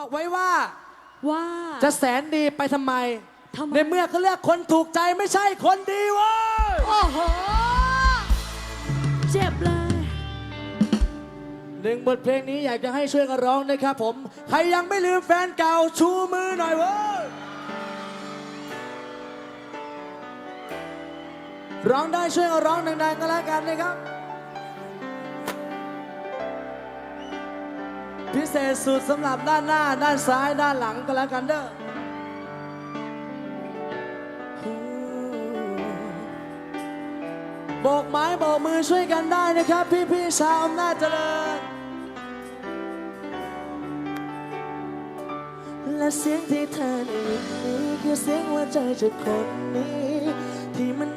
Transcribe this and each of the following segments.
บอกไว้ว่า ว่า จะแสนดีไปทำไม ทำไม ในเมื่อเขาเลือกคนถูกใจไม่ใช่คนดีเว้ยโอ้โห เจ็บเลย หนึ่งบทเพลงนี้อยากจะให้ช่วยกันร้องนะครับผม ใครยังไม่ลืมแฟนเก่าชูมือหน่อยเว้ยร้องได้ช่วยกันร้องดังๆกันแล้วกันนะครับ พิเศษสุดสำหรับด้านหน้า ด้านซ้าย ด้านหลังก็แล้วกันเด้อโบกไม้โบกมือช่วยกันได้นะครับ พี่ๆชาวอำนาจเจริญ และเสียงที่เธอได้ยินนี้คือเสียงหัวใจจากคนนี้ ที่มัน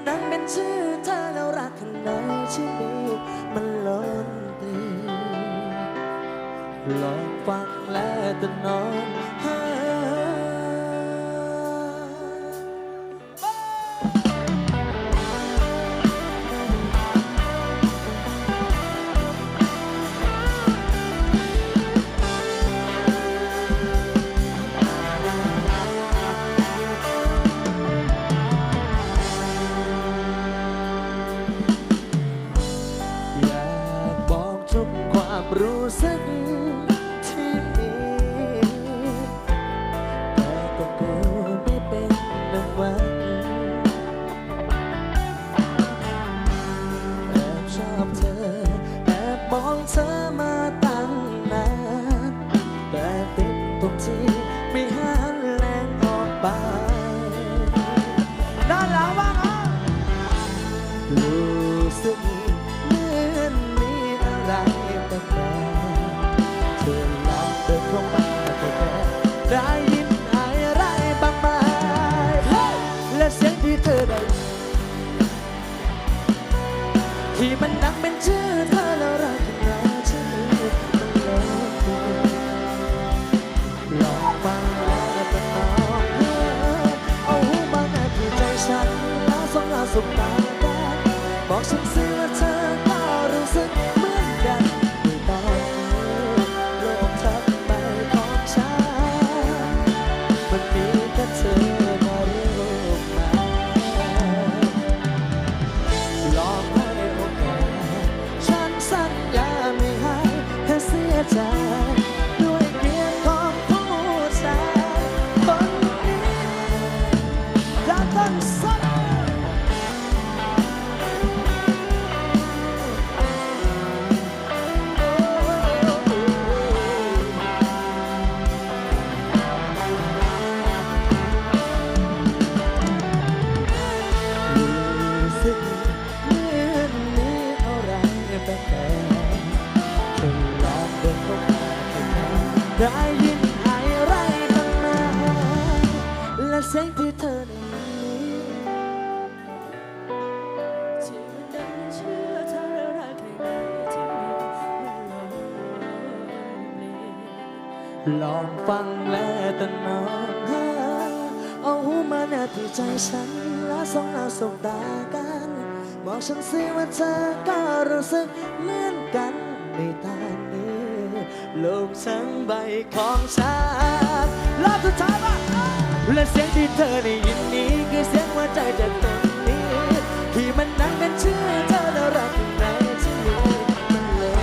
ามรู้สึกที่มีแต่ก็กลัวไม่เป็นดังหวังแอบชอบเธอแอบมองเธอมาตั้งนานแต่ติดตรงที่ ที่มันดังเป็นชื่อเธอ ได้ยินอะไรบ้างไหมและเสียงที่เธอได้ยินที่มันดังเชื่อเธอแล้วรักใครที่มันลองลองฟังและตะนองเอาหูมาแนบที่ใจฉันและสองเราสบตากันบอกฉันสิว่าเธอก็รู้สึกเหมือนกันในตอนนี้ โลกทั้งใบของฉันรอบสุดท้ายป่ะและเสียงที่เธอได้ยินนี้คือเสียงหัวใจจากตรงนี้ ที่มันดังเป็นชื่อเธอแล้วรักในที่นี้มันเลย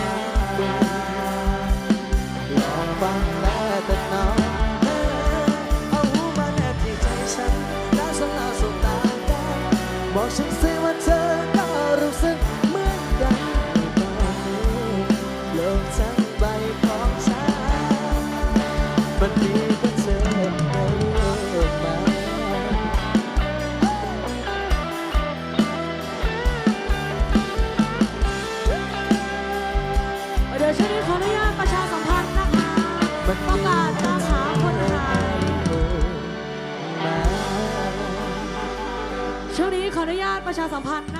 ลองฟังแล้วแต่น้องเอาหูมาแนบที่ใจฉันแล้วสองเราสบตากันบอกฉันสิ ช่วงนี้ขออนุญาตประชาสัมพันธ์นะ